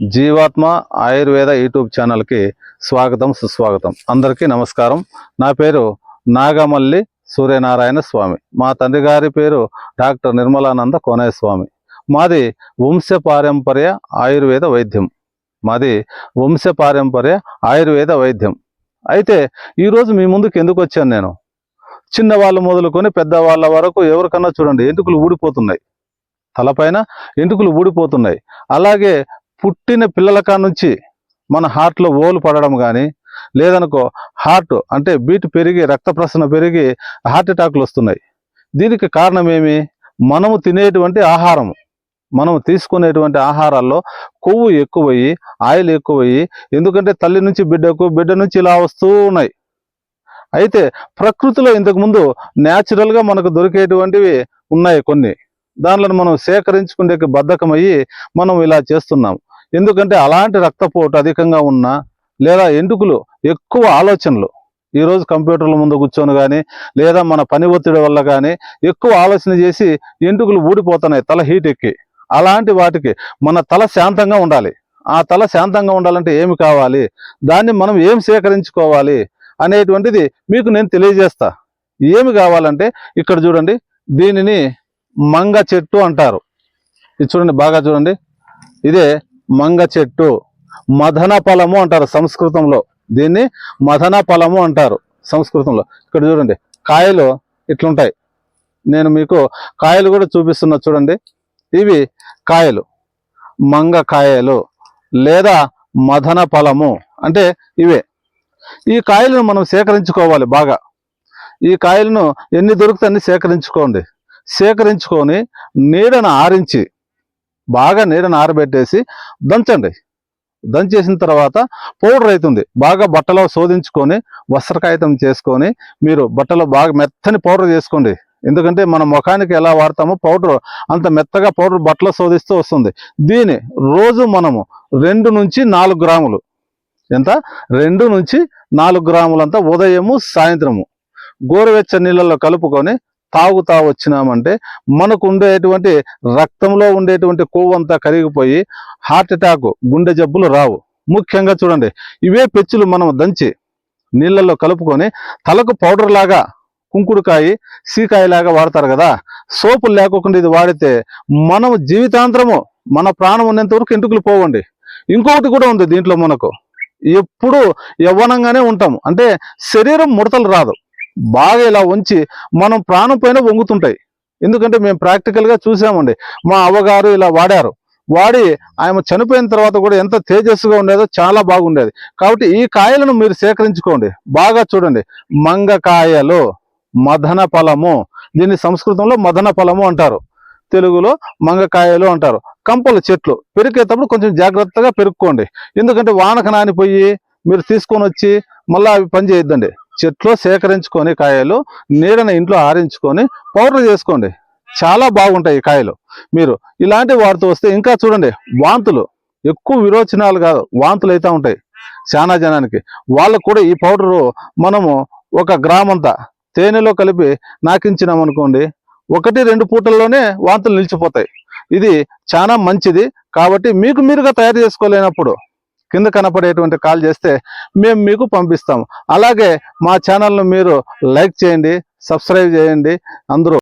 జీవాత్మ ఆయుర్వేద యూట్యూబ్ ఛానల్కి స్వాగతం సుస్వాగతం. అందరికీ నమస్కారం. నా పేరు నాగమల్లి సూర్యనారాయణ స్వామి. మా తండ్రి గారి పేరు డాక్టర్ నిర్మలానంద కోనయ్య స్వామి. మాది వంశ పారంపర్య ఆయుర్వేద వైద్యం. మాది వంశ పారంపర్య ఆయుర్వేద వైద్యం. అయితే ఈరోజు మీ ముందుకు ఎందుకు వచ్చాను నేను? చిన్నవాళ్ళు మొదలుకొని పెద్దవాళ్ళ వరకు ఎవరికన్నా చూడండి ఎందుకులు ఊడిపోతున్నాయి? తలపైన ఎంటుకలు ఊడిపోతున్నాయి? అలాగే పుట్టిన పిల్లల కాడ నుంచి మన హార్ట్లో ఓలు పడడం కానీ లేదనుకో హార్ట్ అంటే బీట్ పెరిగి రక్త ప్రసరణ పెరిగి హార్ట్ అటాక్లు వస్తున్నాయి. దీనికి కారణం ఏమి? మనము తినేటువంటి ఆహారం మనం తీసుకునేటువంటి ఆహారాల్లో కొవ్వు ఎక్కువయ్యి ఆయిల్ ఎక్కువయ్యి ఎందుకంటే తల్లి నుంచి బిడ్డకు బిడ్డ నుంచి ఇలా వస్తూ ఉన్నాయి. అయితే ప్రకృతిలో ఇంతకుముందు న్యాచురల్గా మనకు దొరికేటువంటివి ఉన్నాయి కొన్ని. దానిలో మనం సేకరించుకునే బద్ధకమయ్యి మనం ఇలా చేస్తున్నాం. ఎందుకంటే అలాంటి రక్తపోటు అధికంగా ఉన్నా లేదా ఎంటుకులు ఎక్కువ ఆలోచనలు. ఈరోజు కంప్యూటర్ల ముందు కూర్చొని కానీ లేదా మన పని ఒత్తిడి వల్ల కానీ ఎక్కువ ఆలోచన చేసి ఎంటుకులు ఊడిపోతున్నాయి తల హీట్ ఎక్కి. అలాంటి వాటికి మన తల శాంతంగా ఉండాలి. ఆ తల శాంతంగా ఉండాలంటే ఏమి కావాలి? దాన్ని మనం ఏం సేకరించుకోవాలి? అనేటువంటిది మీకు నేను తెలియజేస్తా. ఏమి కావాలంటే ఇక్కడ చూడండి దీనిని మంగ చెట్టు అంటారు. ఇది చూడండి బాగా చూడండి. ఇదే మంగ చెట్టు మదన ఫలము అంటారు సంస్కృతంలో. దీన్ని మదన ఫలము అంటారు సంస్కృతంలో. ఇక్కడ చూడండి కాయలు ఇట్లుంటాయి. నేను మీకు కాయలు కూడా చూపిస్తున్నా చూడండి. ఇవి కాయలు మంగ కాయలు లేదా మదన ఫలము అంటే ఇవే. ఈ కాయలను మనం సేకరించుకోవాలి బాగా. ఈ కాయలను ఎన్ని దొరికితే అన్ని సేకరించుకోండి. సేకరించుకొని నీడను ఆరించి బాగా నీడని ఆరబెట్టేసి దంచండి. దంచేసిన తర్వాత పౌడర్ అవుతుంది బాగా బట్టలో శోధించుకొని వస్త్రకాయితం చేసుకొని మీరు బట్టలో బాగా మెత్తని పౌడర్ చేసుకోండి. ఎందుకంటే మన ముఖానికి ఎలా వాడతామో పౌడర్ అంత మెత్తగా పౌడర్ బట్టలో శోధిస్తూ వస్తుంది. దీని రోజు మనము రెండు నుంచి నాలుగు గ్రాములు. ఎంత? రెండు నుంచి నాలుగు గ్రాములంతా ఉదయము సాయంత్రము. గోరువెచ్చ నీళ్ళల్లో కలుపుకొని తాగుతా వచ్చినామంటే మనకు ఉండేటువంటి రక్తంలో ఉండేటువంటి కొవ్వు అంతా కరిగిపోయి హార్ట్ అటాక్ గుండె జబ్బులు రావు. ముఖ్యంగా చూడండి ఇవే పెచ్చులు మనం దంచి నీళ్ళల్లో కలుపుకొని తలకు పౌడర్ లాగా కుంకుడుకాయ సీకాయలాగా వాడతారు కదా. సోపులు లేకోకుండా ఇది వాడితే మనం జీవితాంతరము మన ప్రాణం ఉన్నంత వరకు ఎంటుకులు పోవండి. ఇంకొకటి కూడా ఉంది దీంట్లో మనకు. ఎప్పుడు యవ్వనంగానే ఉంటాము. అంటే శరీరం ముడతలు రాదు. బాగా ఇలా ఉంచి మనం ప్రాణం పైన వంగుతుంటాయి. ఎందుకంటే మేము ప్రాక్టికల్గా చూసామండి. మా అవ్వగారు ఇలా వాడారు. వాడి ఆమె చనిపోయిన తర్వాత కూడా ఎంత తేజస్సుగా ఉండేదో చాలా బాగుండేది. కాబట్టి ఈ కాయలను మీరు సేకరించుకోండి. బాగా చూడండి. మంగకాయలు మదన ఫలము. దీన్ని సంస్కృతంలో మదన ఫలము అంటారు. తెలుగులో మంగకాయలు అంటారు. కంపల చెట్లు. పెరికేటప్పుడు కొంచెం జాగ్రత్తగా పెరుక్కోండి. ఎందుకంటే వానక నానిపోయి మీరు తీసుకొని వచ్చి మళ్ళీ అవి పని చేయొద్దండి చెట్లో సేకరించుకొని కాయలు నీడని ఇంట్లో ఆరించుకొని పౌడర్ చేసుకోండి. చాలా బాగుంటాయి ఈ కాయలు. మీరు ఇలాంటి వాడుతూ వస్తే ఇంకా చూడండి వాంతులు. ఎక్కువ విరోచనాలు కాదు వాంతులు అయితే ఉంటాయి చాలా జనానికి. వాళ్ళకు కూడా ఈ పౌడరు మనము ఒక గ్రామంతా తేనెలో కలిపి నాకించినాం అనుకోండి ఒకటి రెండు పూటల్లోనే వాంతులు నిలిచిపోతాయి. ఇది చాలా మంచిది. కాబట్టి మీకు మీరుగా తయారు చేసుకోలేనప్పుడు కింద కనపడేటువంటి కాల్ చేస్తే మేము మీకు పంపిస్తాము. అలాగే మా ఛానల్ను మీరు లైక్ చేయండి సబ్స్క్రైబ్ చేయండి. అందరూ